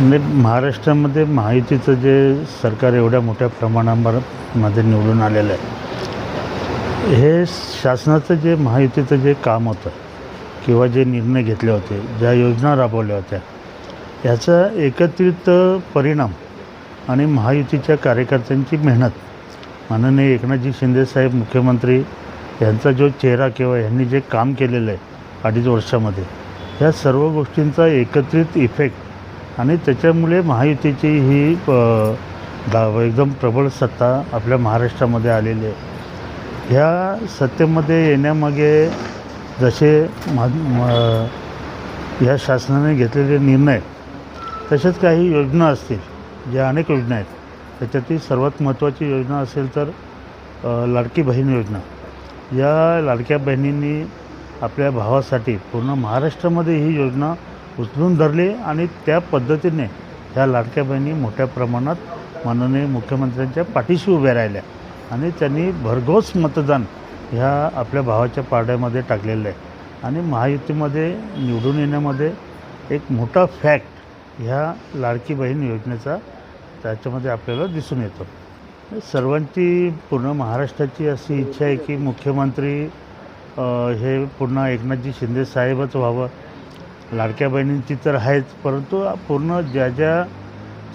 म्हणजे महाराष्ट्रामध्ये महायुतीचं जे सरकार एवढ्या मोठ्या प्रमाणावर मध्ये निवडून आलेलं आहे हे शासनाचं जे महायुतीचं जे काम होतं किंवा जे निर्णय घेतले होते ज्या योजना राबवल्या होत्या याचा एकत्रित परिणाम आणि महायुतीच्या कार्यकर्त्यांची मेहनत. माननीय एकनाथजी शिंदेसाहेब मुख्यमंत्री यांचा जो चेहरा किंवा यांनी जे काम केलेलं आहे अडीच वर्षामध्ये ह्या सर्व गोष्टींचा एकत्रित इफेक्ट आणि त्याच्यामुळे महायुतीची ही अ, एकदम प्रबळ सत्ता आपल्या महाराष्ट्रामध्ये आलेली आहे. ह्या सत्तेमध्ये येण्यामागे जसे मा म- ह्या शासनाने घेतलेले निर्णय तसेच काही योजना असतील ज्या अनेक योजना आहेत त्याच्यातील सर्वात महत्त्वाची योजना असेल तर लाडकी बहीण योजना. या लाडक्या बहिणींनी आपल्या भावासाठी पूर्ण महाराष्ट्रामध्ये ही योजना उचलून धरली आणि त्या पद्धतीने ह्या लाडक्या बहिणी मोठ्या प्रमाणात माननीय मुख्यमंत्र्यांच्या पाठीशी उभ्या राहिल्या. आणि त्यांनी भरघोस मतदान ह्या आपल्या भावाच्या पारड्यामध्ये टाकलेलं आहे. आणि महायुतीमध्ये निवडून येण्यामध्ये एक मोठा फॅक्ट ह्या लाडकी बहीण योजनेचा त्याच्यामध्ये आपल्याला दिसून येतो. सर्वांची पूर्ण महाराष्ट्राची अशी इच्छा आहे की मुख्यमंत्री हे पुन्हा एकनाथजी शिंदे साहेबच व्हावं. लाडक्या बहिणींची तर आहेच परंतु पूर्ण ज्या ज्या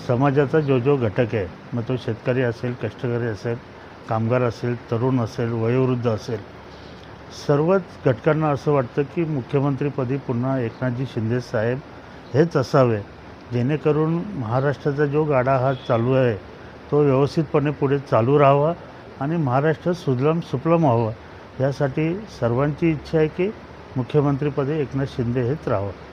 समाजाचा जो जो घटक आहे मग तो शेतकरी असेल कष्टकरी असेल कामगार असेल तरुण असेल वयोवृद्ध असेल सर्वच घटकांना असं वाटतं की मुख्यमंत्रीपदी पुन्हा एकनाथजी शिंदे साहेब हेच असावे जेणेकरून महाराष्ट्राचा जो गाडा हा चालू आहे तो व्यवस्थितपणे पुढे चालू राहावा आणि महाराष्ट्र सुजलाम सुफलाम व्हावं यासाठी सर्वांची इच्छा आहे की मुख्यमंत्रीपदी एकनाथ शिंदे हेच राहावं